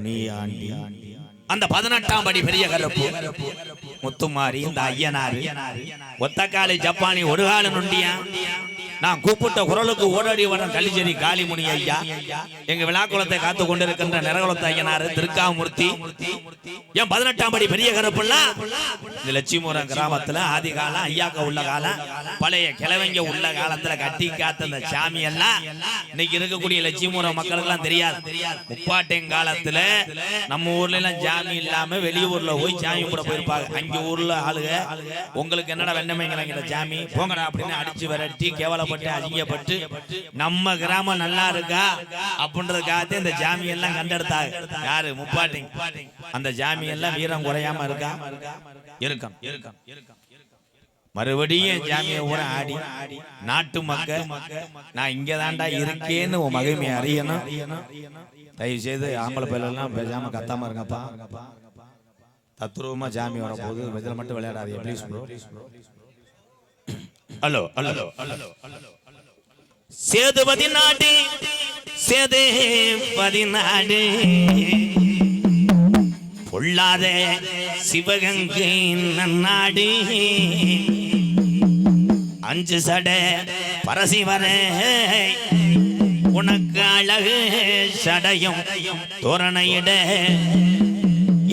முனியாண்டி அந்த பதினெட்டாம் படி பெரிய கருப்பு. முத்துமாரி இந்த ஐயனாரி. ஒத்தக்காலி ஜப்பானி ஒரு காலம் நொண்டியா? நான் கூப்பிட்ட குரலுக்கு ஓடடி வர கலிச்சேரி காளிமுனி ஐயா. எங்க விழாக்குளத்தை காத்து கொண்டிருக்கின்ற நிறகுலத்த ஐயனாரு திருக்காமூர்த்தி. என் பதினெட்டாம் படி பெரிய கருப்புலாம் இந்த லட்சுமிபுரம் கிராமத்துல ஆதி காலம் ஐயாக்க உள்ள காலம் பழைய கிழவங்க உள்ள காலத்துல கட்டி காத்த அந்த சாமி எல்லாம் இன்னைக்கு இருக்கக்கூடிய லட்சுமிபுரம் மக்களுக்கு எல்லாம் தெரியாது. முப்பாட்டையும் காலத்துல நம்ம ஊர்ல எல்லாம் சாமி இல்லாம வெளியூர்ல போய் சாமி கூட போயிருப்பாங்க. அங்க ஊர்ல ஆளுங்க உங்களுக்கு என்னடா வெண்ணமைங்கிறாங்க சாமி போங்கடா அப்படின்னு அடிச்சு விரட்டி கேவலப்பட்டு அசிங்கப்பட்டு நம்ம கிராமம் நல்லா இருக்கா? அப்படின்றதுக்காக இந்த ஜாமி எல்லாம் கண்டெடுத்தாங்க. யாரு? முப்பாட்டி அந்த ஜாமி எல்லாம் வீரம் குறையாம இருக்கா? இருக்கும். இருக்கும். இருக்கும். மறுபடியும் ஜாமிய ஊர ஆடி நாட்டு மக்கள் நான் இங்க தாண்டா இருக்கேன்னு உன் மகிமையை அறியணும். தயவு செய்து ஆம்பளை பயிலெல்லாம் பேசாம கத்தாம இருங்கப்பா. தத்ரூபமா ஜாமி வரப்போகுது. இதில் மட்டும் விளையாடாதீங்க please bro hello hello hello Sethupathi நாடு சேதுபதி நாடு பொல்லாத சிவகங்கை நன்னாடு. அஞ்சு சட பரசிவர உனக்கு அழகு சடையும் தோரணையிட.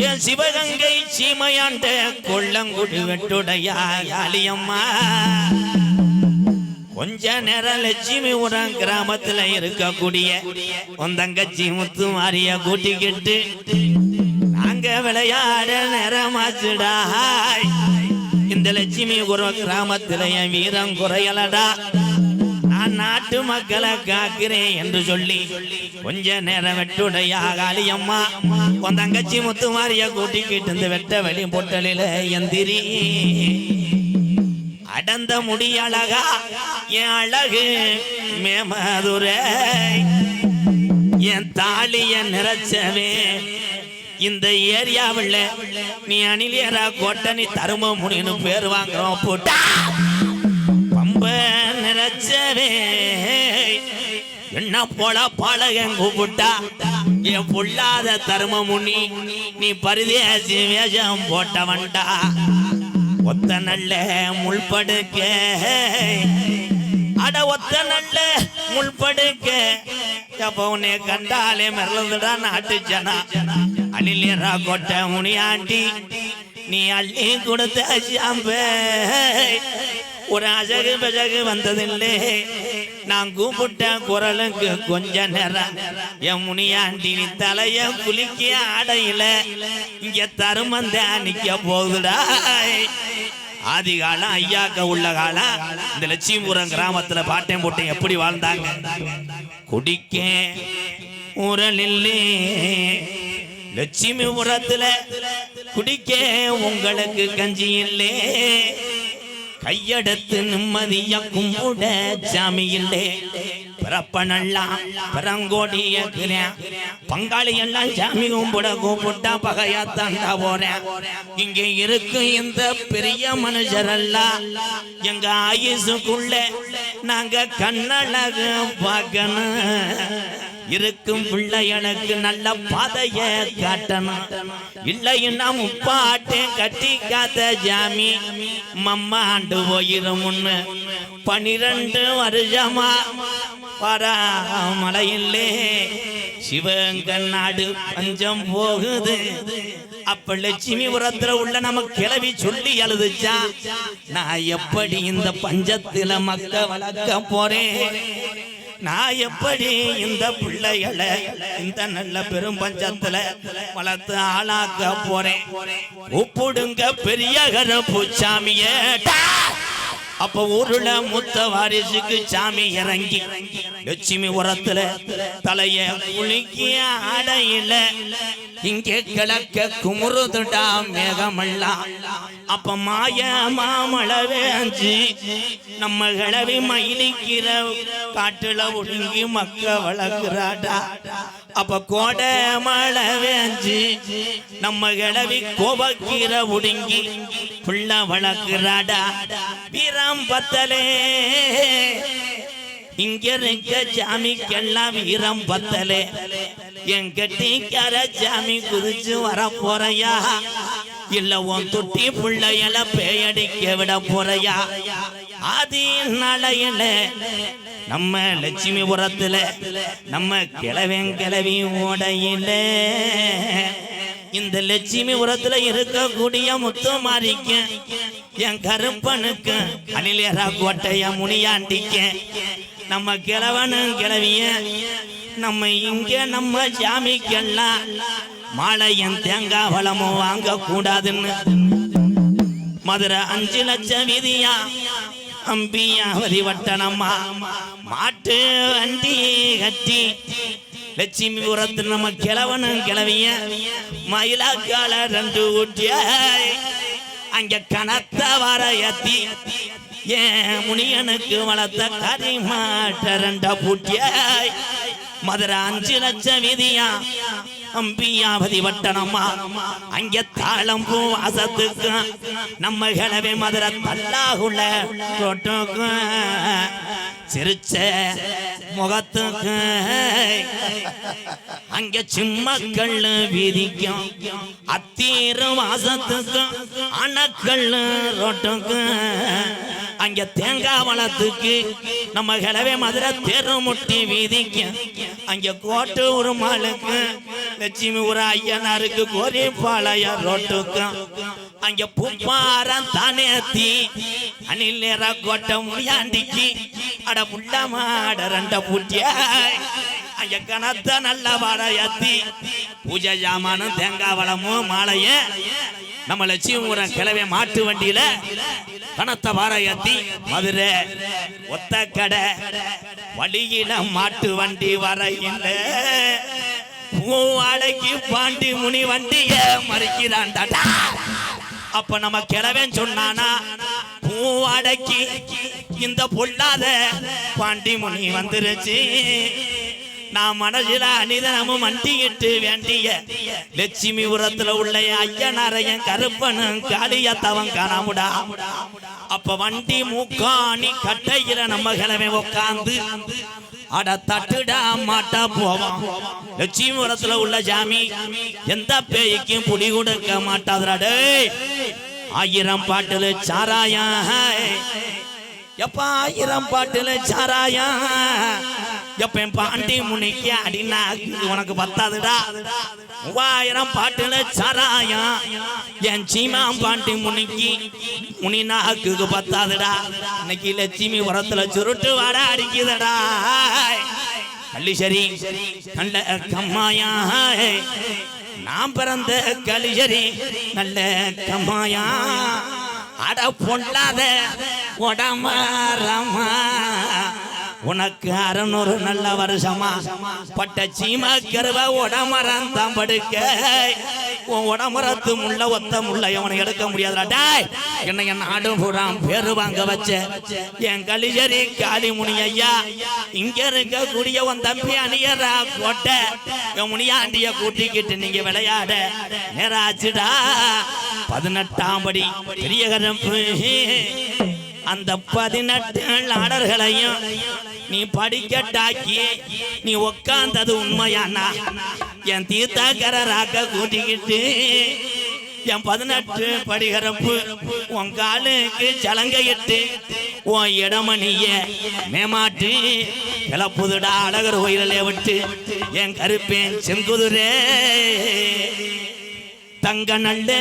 என் சிவகங்கை சீமையாண்ட கொள்ளங்குடி வெட்டுடையா அலியம்மா கொஞ்ச நேரம் லட்சுமி உரம் கிராமத்துல இருக்கக்கூடிய உன் தங்கச்சி முத்து மாறிய கூட்டிக்கிட்டு நாங்க விளையாட நேரமாச்சுடா. இந்த லட்சுமி உரம் கிராமத்துல என் வீரம் குறையலடா. நான் நாட்டு மக்களை காக்கிறேன் என்று சொல்லி கொஞ்ச நேரம் வெட்டுடைய காளியம்மா உன் தங்கச்சி முத்து கூட்டிக்கிட்டு இந்த வெட்ட வெளி பொட்டலில எந்திரி அடந்த முடி அழகா என் அழகு மேமதுரை. என் தாலிய நிறைச்சவே. இந்த ஏரியாவில் நீ அணிலியரா கோட்டை நீ தரும முடின்னு பேர் வாங்குறோம் போட்டா. பம்ப நிறைச்சவே. என்ன போல பாலகன் கூப்பிட்டா? என் பொல்லாத தரும முனி நீ பரிதேசி வேஷம் போட்டவன்டா. ஒத்த நல்ல முள்படுக்க. அட ஒத்த நல்ல முள்படுக்க. அப்ப உன்னை கண்டாலே மிரளுதுடா நாட்டு ஜனா. அணிலியரா கொட்ட முனியாண்டி. நீ அள்ளி கொடுத்த சாம்பே ஒரு அழகு பழகு வந்ததில்லை. நான் கூப்பிட்ட குரலுக்கு கொஞ்ச நேரம். என் முனியாண்டி நீ தலைய குளிக்க ஆடையில இங்க தருமந்த நிக்க போகுதா ஆதி காலம் ஐயாக்க உள்ள காலம். இந்த லட்சுமிபுரம் கிராமத்துல பாட்டையும் போட்டையும் எப்படி வாழ்ந்தாங்க? குடிக்க உரலில்லே லட்சுமிபுரத்துல குடிக்க உங்களுக்கு கஞ்சி இல்லே. கையெடுத்து நிம்மதிய கும்பிட சாமி இல்லே. பிறப்பனெல்லாம் பிறங்கோடிய பங்காளி எல்லாம் சாமி கும்பிட கூப்பிட்டா பகையா தாண்டா போறேன். இங்க இருக்கு இந்த பெரிய மனுஷரெல்லாம் எங்க ஆயுசுக்குள்ள நாங்க கண்ணழகு பார்க்கணும். இருக்கும் பிள்ளைகளுக்கு நல்ல பாதைய காட்டணும். இல்லைன்னா முப்பாட்டே கட்டி காத்த ஜாமி மம்மாண்டு போயிரும் முன்னு. பனிரெண்டு வருஷமா பராமலையில்லே சிவங்கள் நாடு பஞ்சம் போகுது. அப்ப லட்சுமிபுரத்துல உள்ள நம்ம கிளவி சொல்லி எழுதுச்சா நான் எப்படி இந்த பஞ்சத்துல மக்க வளர்க்க போறேன்? நான் எப்படி இந்த பிள்ளைகளை இந்த நல்ல பெரும் பஞ்சத்துல வளர்த்து ஆளாக்க போறேன்? உப்புடுங்க பெரிய கரப்பூச்சாமிய அப்ப ஊருல மூத்த வாரிசுக்கு சாமி இறங்கி லட்சுமி உரத்துல தலைய குளிக்கிய அடையில இங்கே கிழக்க குமுறுதுடா மேகமெல்லாம் அப்ப மாய மாமளவேஞ்சி நம்ம கிளவி மயிலிக்கிற காட்டுல ஒடுங்கி மக்க வளர்க்கிறாடா. அப்ப கோடை மழை வேஞ்சி நம்ம கிளவி கோபக்கீர ஒடுங்கி புள்ள வளர்க்கிறாடா. வீரம் பத்தலே இங்க இருக்க சாமிக்கெல்லாம் வீரம் பத்தலே. என் கெட்டிக்கார ஜாமி குதிச்சு வர போறையா. இல்ல உன் துட்டி பிள்ளையில பேயடிக்க விட போறையா. ஆதி நாளையில நம்ம லட்சுமிபுரத்துல நம்ம கிழவன் கிளவி ஓடையில. இந்த லட்சுமிபுரத்துல இருக்கக்கூடிய முத்து மாறிக்க என் கருப்பனுக்கு அணிலேரா கோட்டைய முனியாண்டிக்க. நம்ம கிழவனும் கிழவிய நம்ம இங்க நம்ம ஜாமிக்கெல்லாம் மாலையும் தேங்காய் வளமும் வாங்க கூடாதுன்னு மதுரை அஞ்சு லட்சம் விதியா அம்பியாவதி வட்டணம்மா மாட்டு வண்டி கட்டி லட்சுமி புறத்து நம்ம கிழவனும் கிளவிய மயிலாக்கால ரெண்டு ஊட்டிய அங்க கனத்த வர ஏத்தி ஏன் முனியனுக்கு வளர்த்த கறி மாட்ட ரெண்ட பூட்டியாய். மதுரை அஞ்சு லட்சம் விதியா? அம்பியாவதி வட்டணம்மா அங்க தாளம் பூ வாசத்துக்கு நம்ம கிழவி மதுரை தல்லாகுள்ள ரோட்டுக்கு சிரிச்ச முகத்துக்கு. அங்க சிம்மக்கள் விதிக்கும். அத்தீர வாசத்துக்கு அணக்கள் ரோட்டுக்கு. அங்க தேங்காய் வளத்துக்கு. நம்ம கிழவே மதுரை தெருமுட்டி வீதிக்கு. அங்க கோட்டு ஒரு மாளுக்கு லட்சுமி ஒரு ஐயனாருக்கு கோரிப்பாளைய ரோட்டுக்கும் அங்க புப்பாரம் தானேத்தி அணில் நேர கோட்டை முடியாண்டிக்கு அட புள்ள மாட ரெண்ட பூட்டியாய் அங்க கனத்த நல்ல எத்தி பூஜை ஜாமானும் தேங்காய் வளமும் மாலைய. நம்ம லட்சுமிபுரம் கிளவே மாட்டு வண்டியில கனத்த வாரையத்தி மதுரை ஒத்த கடை வழியில மாட்டு வண்டி வரையில பூவாடைக்கு பாண்டி முனி வண்டிய மறிக்கிறான்டா அப்ப நம்ம கிளவன் சொன்னானா பூவாடைக்கு இந்த பொல்லாத பாண்டி முனி வந்துருச்சு. நான் மனசில அனிதனமும் மண்டியிட்டு வேண்டிய லட்சுமி உரத்துல உள்ள ஐயனாரையன் கருப்பனும் காளியத்தவன் காணாமுடா. அப்ப வண்டி மூக்காணி கட்டையில நம்ம கிழமை உட்காந்து அட தட்டுடா மாட்டா போவான். லட்சுமி உரத்துல உள்ள ஜாமி எந்த பேய்க்கும் புடி கொடுக்க மாட்டாதுடா ஆயிரம் பாட்டுல சாராயம் எப்ப ஆயிரம் பாட்டுல சாராயா எப்ப என் பாண்டி முனிக்கு அடினா உனக்கு பத்தாதுடா. மூவாயிரம் பாட்டுல சராயா. என் சீமா பாண்டி முனிக்கி முனி பத்தாதுடா. இன்னைக்கு லட்சுமி உரத்துல சுருட்டு வாட அடிக்குதடா. கள்ளிசரி நல்ல கம்மாயா. நான் பிறந்த கலிசரி நல்ல கம்மாயா. அட பொல்லாத உடமாரமா உனக்கு அறநூறு நல்ல வருஷமா? பட்ட சீமா கருவ உடமரம் தான் படுக்க. உன் உடமரத்து முள்ள ஒத்த முள்ள அவனை எடுக்க முடியாதுடா. டாய் என்ன என் நாடு புறாம் பேரு வாங்க வச்ச. என் கலிஜரி காளிமுனி ஐயா இங்க இருக்க கூடிய உன் தம்பி அணியரா கோட்டை என் முனியாண்டிய கூட்டிக்கிட்டு நீங்க விளையாட. நேராச்சுடா. பதினெட்டாம் படி பெரிய கரம்பு அந்த பதினெட்டு ஆடர்களையும் நீ படிக்கட்டாக்கி நீ உக்காந்தது உண்மையானா? என் தீர்த்தாக்கராக்க கூட்டிக்கிட்டு என் பதினெட்டு படிகரப்பு உன் காலுக்கு சலங்கையிட்டு உன் இடமணிய மேமாட்டு கிளப்புதுடா அழகர் உயிரிலே விட்டு என் கருப்பேன் செங்குதுரே. தங்க நல்ல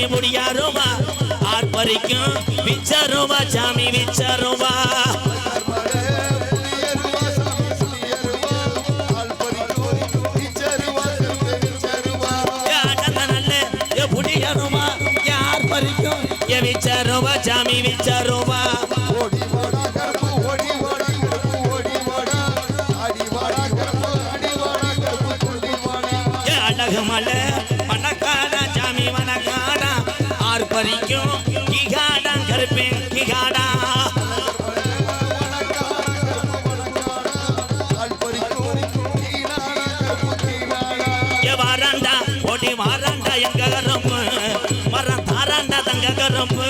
சாமி புடியாருவா ஆர்ப்பரிக்கும். விச்சருவா சாமி விச்சருவா நல்ல ஏ யார் பறிக்கும் ஏ விச்சருவா சாமி விச்சருவா ஆறு பறிக்கும் கருப்பேன் கிகாடா வாராண்டா ஓடி வாராண்டா எங்க கரும்பு மரம் தாராண்டா தங்க கரும்பு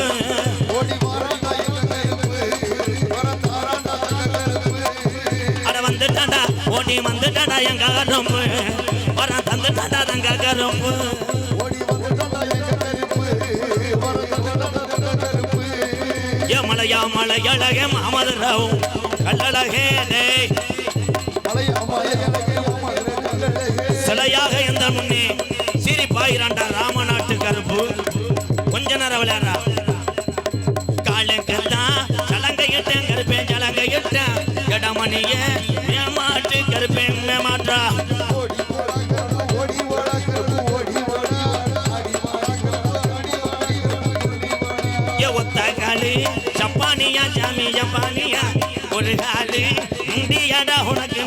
அட வந்துட்டாடா ஓடி வந்துட்டாண்டா எங்க கரும்பு மரம் தந்துட்டாண்டா தங்க கரும்பு மலையா மலையழகே மாமதுராவு கல்லழகே டேய் சிலையாக எந்த முன்னே சிரிப்பாயிராண்டா ராம நாட்டு கருப்பு கொஞ்ச நேரம் விளையாடுறா. காலங்கத்தான் சலங்கையிட்டேன் கருப்பேன் சலங்கையிட்டேன். இடமணியே ஒரு காலு உனக்கு